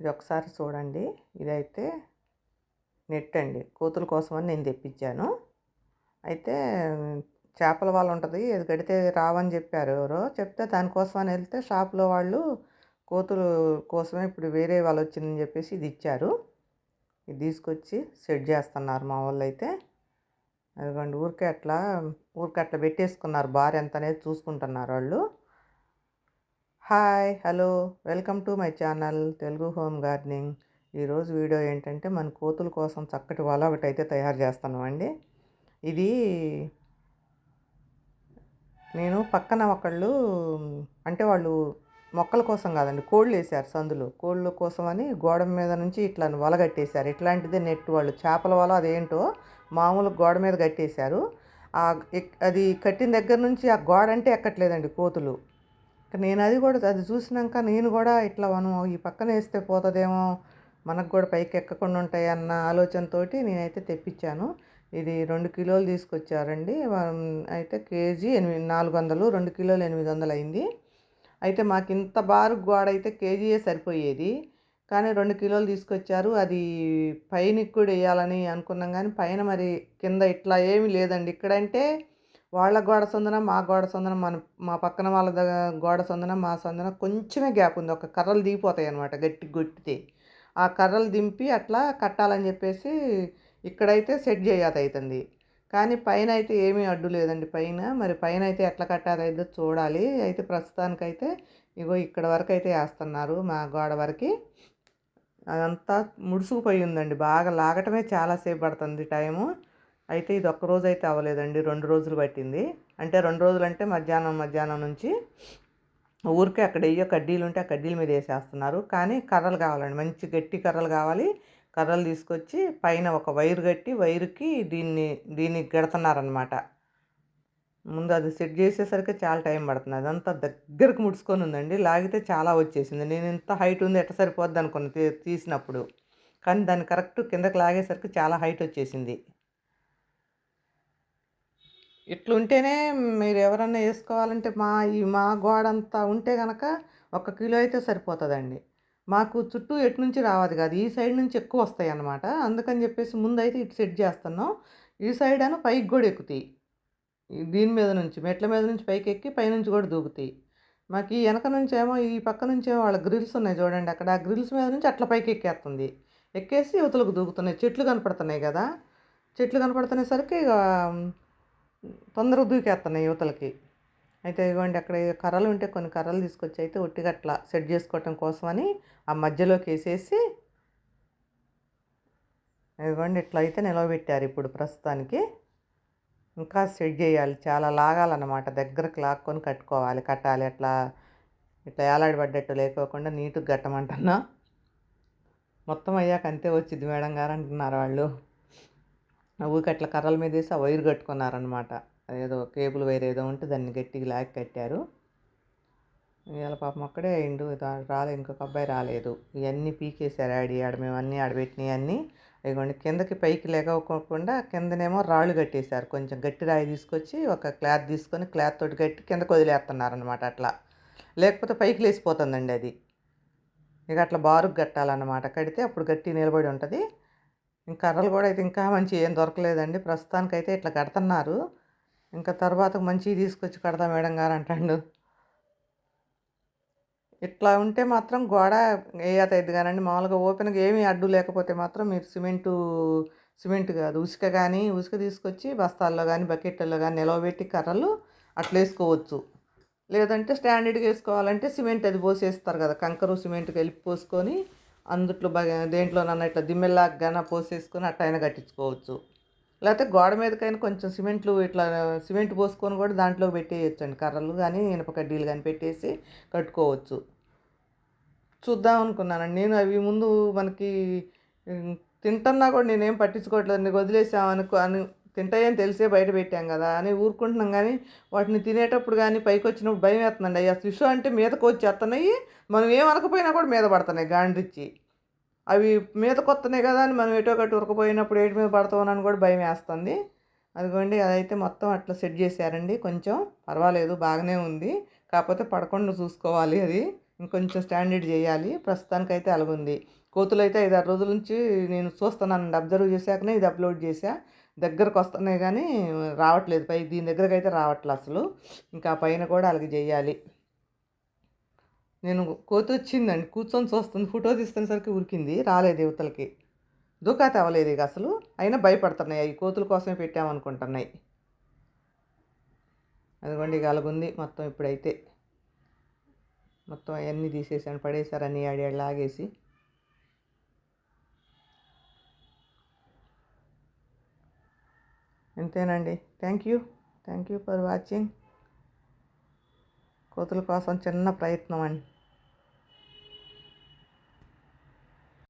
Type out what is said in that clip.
ఇది ఒకసారి చూడండి. ఇదైతే నెట్ అండి. కోతుల కోసమని నేను తెప్పించాను. అయితే చేపల వాళ్ళు ఉంటుంది. అది కడితే రావని చెప్పారు ఎవరో. చెప్తే దానికోసం అని వెళ్తే షాప్లో వాళ్ళు కోతులు కోసమే ఇప్పుడు వేరే వాళ్ళు వచ్చిందని చెప్పేసి ఇది ఇచ్చారు. ఇది తీసుకొచ్చి సెట్ చేస్తున్నారు మా వాళ్ళు అయితే. అదిగోండి ఊరికే అట్లా ఊరికే అట్లా పెట్టేసుకున్నారు. బార్ ఎంత అనేది చూసుకుంటున్నారు వాళ్ళు. Hi hello. Welcome to my channel Telugu home gardening. ఈరోజు వీడియో ఏంటంటే మన కోతుల కోసం చక్కటి వల ఒకటి అయితే తయారు చేస్తున్నామండి ఇది నేను పక్కన ఒకళ్ళు అంటే వాళ్ళు మొక్కల కోసం కాదండి కోళ్ళు వేసారు సందులు. కోళ్ళ కోసం అని గోడ మీద నుంచి ఇట్లా వల కట్టేశారు. ఇట్లాంటిదే నెట్ వాళ్ళు. చేపల వల అదేంటో మామూలు గోడ మీద కట్టేశారు. అది కట్టిన దగ్గర నుంచి ఆ గోడ అంటే ఎక్కట్లేదండి కోతులు. నేను అది కూడా అది చూసినాక నేను కూడా ఇట్లా మనం ఈ పక్కన వేస్తే పోతుందేమో మనకు కూడా పైకి ఎక్కకుండా ఉంటాయి అన్న ఆలోచనతోటి నేనైతే తెప్పించాను. ఇది రెండు కిలోలు తీసుకొచ్చారండి. అయితే కేజీ ఎనిమిది నాలుగు వందలు రెండు కిలోలు ఎనిమిది వందలు అయింది. అయితే మాకు ఇంత బారు గోడ అయితే కేజీయే సరిపోయేది. కానీ రెండు కిలోలు తీసుకొచ్చారు. అది పైన కూడా వేయాలని అనుకున్నాం కానీ పైన మరి కింద ఇట్లా ఏమీ లేదండి. ఇక్కడంటే వాళ్ళ గోడ సందన మా గోడ సందన మన మా పక్కన వాళ్ళ దగ్గర గోడ సందన మా సందున కొంచెమే గ్యాప్ ఉంది. ఒక కర్రలు దిగిపోతాయి అనమాట గట్టి గొట్టితే. ఆ కర్రలు దింపి అట్లా కట్టాలని చెప్పేసి ఇక్కడైతే సెట్ చేయాలి అవుతుంది కానీ పైన అయితే ఏమీ అడ్డు లేదండి పైన. మరి పైన అయితే ఎట్లా కట్టాలి చూడాలి. అయితే ప్రస్తుతానికైతే ఇగో ఇక్కడ వరకు అయితే వేస్తున్నారు మా గోడ వరకు. అదంతా ముడుసుకుపోయి ఉందండి. బాగా లాగటమే చాలాసేపు పడుతుంది టైము. అయితే ఇది ఒక్క రోజు అయితే అవ్వలేదండి. రెండు రోజులు పట్టింది. అంటే రెండు రోజులు అంటే మధ్యాహ్నం మధ్యాహ్నం నుంచి ఊరికే అక్కడ ఏయో కడ్డీలు ఉంటే ఆ కడ్డీల మీద వేసేస్తున్నారు. కానీ కర్రలు కావాలండి. మంచి గట్టి కర్రలు కావాలి. కర్రలు తీసుకొచ్చి పైన ఒక వైరు కట్టి వైరుకి దీన్ని దీన్ని గడుతున్నారనమాట ముందు అది సెట్ చేసేసరికి చాలా టైం పడుతుంది. అదంతా దగ్గరకు ముడుచుకొని ఉందండి. లాగితే చాలా వచ్చేసింది. నేను ఇంత హైట్ ఉంది ఎట్ట సరిపోద్ది అనుకున్న తీ- తీసినప్పుడు. కానీ దాన్ని కరెక్ట్ కిందకి లాగేసరికి చాలా హైట్ వచ్చేసింది. ఇట్లుంటేనే మీరు ఎవరన్నా వేసుకోవాలంటే మా ఈ మా గోడ అంతా ఉంటే కనుక ఒక కిలో అయితే సరిపోతుందండి. మాకు చుట్టూ ఎటు నుంచి రావాలి కాదు ఈ సైడ్ నుంచి ఎక్కువ వస్తాయి అన్నమాట అందుకని చెప్పేసి ముందు అయితే ఇటు సెట్ చేస్తున్నాం. ఈ సైడ్ అని పైకి కూడా ఎక్కుతాయి. దీని మీద నుంచి మెట్ల మీద నుంచి పైకి ఎక్కి పైనుంచి కూడా దూకుతాయి. మాకు ఈ వెనక నుంచి ఏమో ఈ పక్క నుంచి ఏమో వాళ్ళ గ్రిల్స్ ఉన్నాయి చూడండి. అక్కడ ఆ గ్రిల్స్ మీద నుంచి అట్లా పైకి ఎక్కేస్తుంది. ఎక్కేసి యువతలకు దూకుతున్నాయి. చెట్లు కనపడుతున్నాయి కదా. చెట్లు కనపడుతునేసరికి ఇక తొందరగా దూకేస్తున్నాయి యువతలకి. అయితే ఇవ్వండి అక్కడ కర్రలు ఉంటే కొన్ని కర్రలు తీసుకొచ్చి అయితే ఒట్టిగా అట్లా సెట్ చేసుకోవటం కోసమని ఆ మధ్యలోకి వేసేసి ఇదిగోండి ఇట్లా అయితే నిలవబెట్టారు ఇప్పుడు ప్రస్తుతానికి. ఇంకా సెట్ చేయాలి చాలా లాగాలన్నమాట. దగ్గరకు లాక్కొని కట్టుకోవాలి కట్టాలి. అట్లా ఇట్లా ఏలాడబడ్డట్టు లేకోకుండా నీటుకు కట్టమంటున్నా. మొత్తం అయ్యాక అంతే వచ్చింది మేడం గారు అంటున్నారు వాళ్ళు. ఊరికి అట్లా కర్రల మీద వేసి ఆ వైర్ కట్టుకున్నారనమాట అదేదో కేబుల్ వైర్ ఏదో ఉంటే దాన్ని గట్టిగా లాగి కట్టారు. ఇవాళ పాపం ఒక్కడే అయిండు. రాలేదు రాలే ఇంకొక అబ్బాయి రాలేదు. ఇవన్నీ పీకేశారు ఆడి ఆడ మేము అన్నీ ఆడబెట్టినవి అన్నీ. ఇదిగోండి కిందకి పైకి లేకపోకుండా కిందనేమో రాళ్ళు కట్టేశారు. కొంచెం గట్టి రాయి తీసుకొచ్చి ఒక క్లాత్ తీసుకొని క్లాత్ తోటి కట్టి కిందకు వదిలేస్తున్నారనమాట అట్లా. లేకపోతే పైకి లేచిపోతుందండి అది. ఇక అట్లా బారుకు కట్టాలన్నమాట. కడితే అప్పుడు గట్టి నిలబడి ఉంటుంది. ఇంకా కర్రలు కూడా అయితే ఇంకా మంచి ఏం దొరకలేదండి. ప్రస్తుతానికైతే ఇట్లా కడుతున్నారు. ఇంకా తర్వాత మంచివి తీసుకొచ్చి కడతా మేడం గారు అంటాడు. ఇట్లా ఉంటే మాత్రం గోడ వేయతైద్ది కానండి. మామూలుగా ఓపెన్గా ఏమీ అడ్డు లేకపోతే మాత్రం మీరు సిమెంటు సిమెంట్ కాదు ఉసుక కానీ ఉసుక తీసుకొచ్చి బస్తాల్లో కానీ బకెట్లలో కానీ నిలవబెట్టి కర్రలు అట్లా వేసుకోవచ్చు. లేదంటే స్టాండర్డ్గా వేసుకోవాలంటే సిమెంట్ అది పోసేస్తారు కదా కంకరు సిమెంట్ కలిపి పోసుకొని అందుట్లో బగ దేంట్లోనన్నా ఇట్లా దిమ్మెల్లాగాన పోసేసుకొని అట్టయినా కట్టించుకోవచ్చు. లేకపోతే గోడ మీదకైనా కొంచెం సిమెంట్లు ఇట్లా సిమెంట్ పోసుకొని కూడా దాంట్లో పెట్టేయచ్చు అండి కర్రలు కానీ ఇనుప కడ్డీలు కానీ పెట్టేసి కట్టుకోవచ్చు. చూద్దాం అనుకున్నానండి. నేను అవి ముందు మనకి తింటున్నా కూడా నేనేం పట్టించుకోవట్లేదు. నీకు వదిలేసామనుకో అని తింటాయని తెలిసే బయట పెట్టాం కదా అని ఊరుకుంటున్నాం కానీ వాటిని తినేటప్పుడు కానీ పైకి వచ్చినప్పుడు భయం వేస్తుందండి. అయ్యా శిశు అంటే మీదకు వచ్చి వస్తున్నాయి మనం ఏం అనకపోయినా కూడా మీద పడుతున్నాయి గాండ్రిచ్చి. అవి మీద కొత్తనే కదా అని మనం ఎటో ఒకటి ఉరకపోయినప్పుడు ఏటి మీద పడతామని కూడా భయం వేస్తుంది. అదిగోండి అదైతే మొత్తం అట్లా సెట్ చేశారండి. కొంచెం పర్వాలేదు బాగానే ఉంది. కాకపోతే పడకుండా చూసుకోవాలి అది. ఇంకొంచెం స్టాండర్డ్ చేయాలి. ప్రస్తుతానికైతే అలాగుంది. కోతులు అయితే ఐదారు రోజుల నుంచి నేను చూస్తున్నాను. అబ్జర్వ్ చేశాకనే ఇది అప్లోడ్ చేశా. దగ్గరకు వస్తున్నాయి కానీ రావట్లేదు. పై దీని దగ్గరకు అయితే రావట్లేదు అసలు. ఇంకా పైన కూడా అలాగే చేయాలి. నేను కోతి వచ్చిందండి. కూర్చొని చూస్తుంది. ఫోటో తీస్తున్నసరికి ఉరికింది. రాలేదు యువతలకి దుకాత తేవలేదు ఇక అసలు. అయినా భయపడుతున్నాయి. అవి కోతుల కోసమే పెట్టామనుకుంటున్నాయి. అదిగోండి ఇక అలాగుంది మొత్తం ఇప్పుడైతే. మొత్తం అవన్నీ తీసేసాను పడేశారు అన్ని ఆడి లాగేసి. అంతేనండి thank you thank you for watching కోతుల కోసం చిన్న ప్రయత్నం అండి.